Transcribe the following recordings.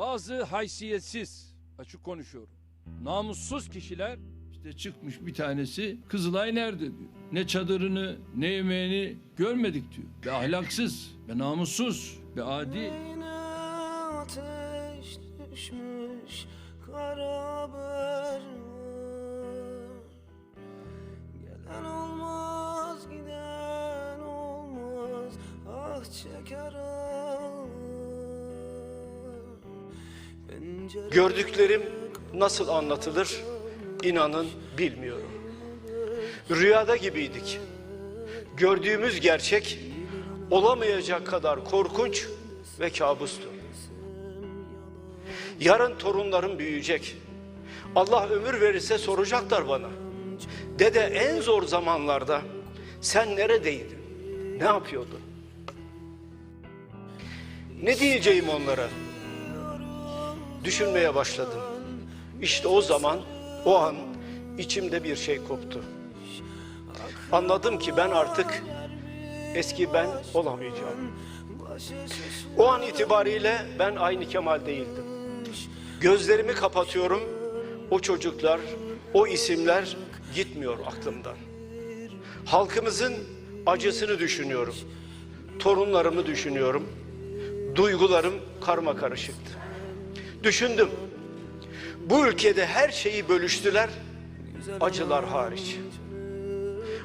Bazı haysiyetsiz, açık konuşuyorum. Namussuz kişiler işte çıkmış bir tanesi Kızılay nerede diyor. Ne çadırını ne yemeğini görmedik diyor. Ve ahlaksız ve namussuz ve adi. Yine ateş düşmüş kara var. Gelen olmaz giden olmaz ah çeker. Gördüklerim nasıl anlatılır inanın bilmiyorum. Rüyada gibiydik. Gördüğümüz gerçek olamayacak kadar korkunç ve kabustu. Yarın torunlarım büyüyecek. Allah ömür verirse soracaklar bana. Dede en zor zamanlarda sen neredeydin? Ne yapıyordun? Ne diyeceğim onlara? Düşünmeye başladım. İşte o zaman, o an içimde bir şey koptu. Anladım ki ben artık eski ben olamayacağım. O an itibariyle ben aynı Kemal değildim. Gözlerimi kapatıyorum. O çocuklar, o isimler gitmiyor aklımdan. Halkımızın acısını düşünüyorum. Torunlarımı düşünüyorum. Duygularım karma karışıktı. Düşündüm. Bu ülkede her şeyi bölüştüler, acılar hariç.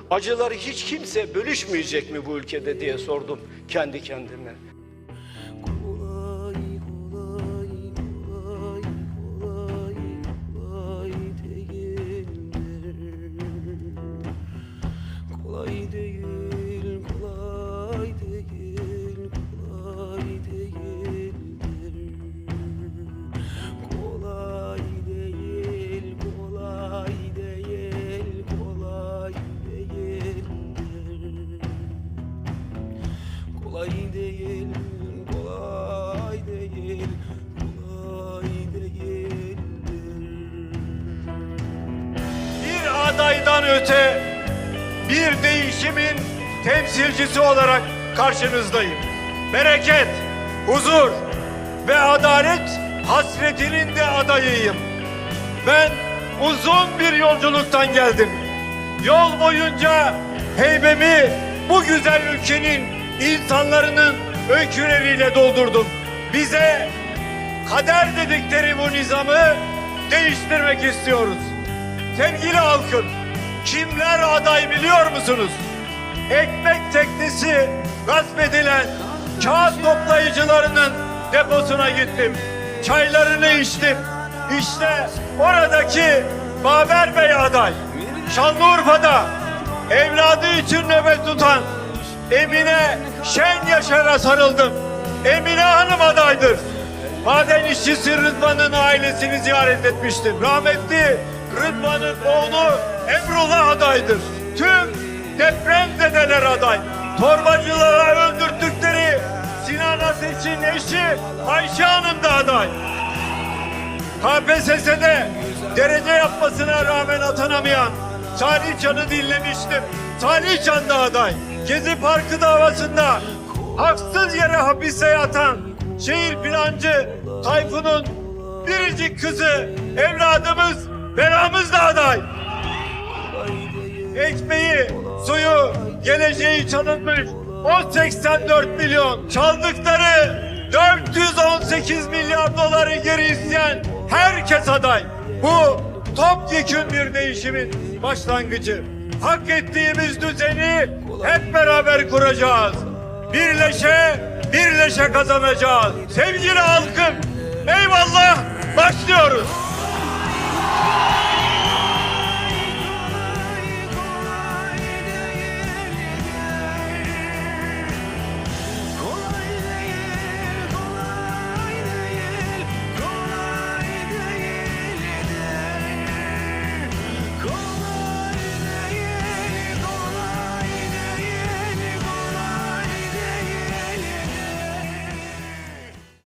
Acıları hiç kimse bölüşmeyecek mi bu ülkede diye sordum kendi kendime. Adaydan öte bir değişimin temsilcisi olarak karşınızdayım. Bereket, huzur ve adalet hasretinin de adayıyım. Ben uzun bir yolculuktan geldim. Yol boyunca heybemi bu güzel ülkenin insanların öyküleriyle doldurdum. Bize kader dedikleri bu nizamı değiştirmek istiyoruz. Sevgili halkım, kimler aday biliyor musunuz? Ekmek teknesi gasp edilen kağıt toplayıcılarının deposuna gittim. Çaylarını içtim. İşte oradaki Baber Bey aday. Şanlıurfa'da evladı için nöbet tutan Emine Şen Yaşar'a sarıldım. Emine Hanım adaydır. Maden işçisi Rıdvan'ın ailesini ziyaret etmiştim. Rahmetli Rıdvan'ın oğlu Emrullah adaydır. Tüm depremzedeler aday. Torbacılara öldürttükleri Sinan Ateş'in eşi Ayşe Hanım da aday. KPSS'de derece yapmasına rağmen atanamayan Salih Can'ı dinlemiştim. Salih Can da aday. Gezi Parkı davasında haksız yere hapise yatan şehir plancı Tayfun'un biricik kızı evladımız Beramız da aday. Ekmeği, suyu, geleceği çalınmış 184 milyon çaldıkları 418 milyar doları geri isteyen herkes aday. Bu topyekün bir değişimin başlangıcı. Hak ettiğimiz düzeni hep beraber kuracağız. Birleşe, birleşe kazanacağız. Sevgili halkım, eyvallah başlıyoruz.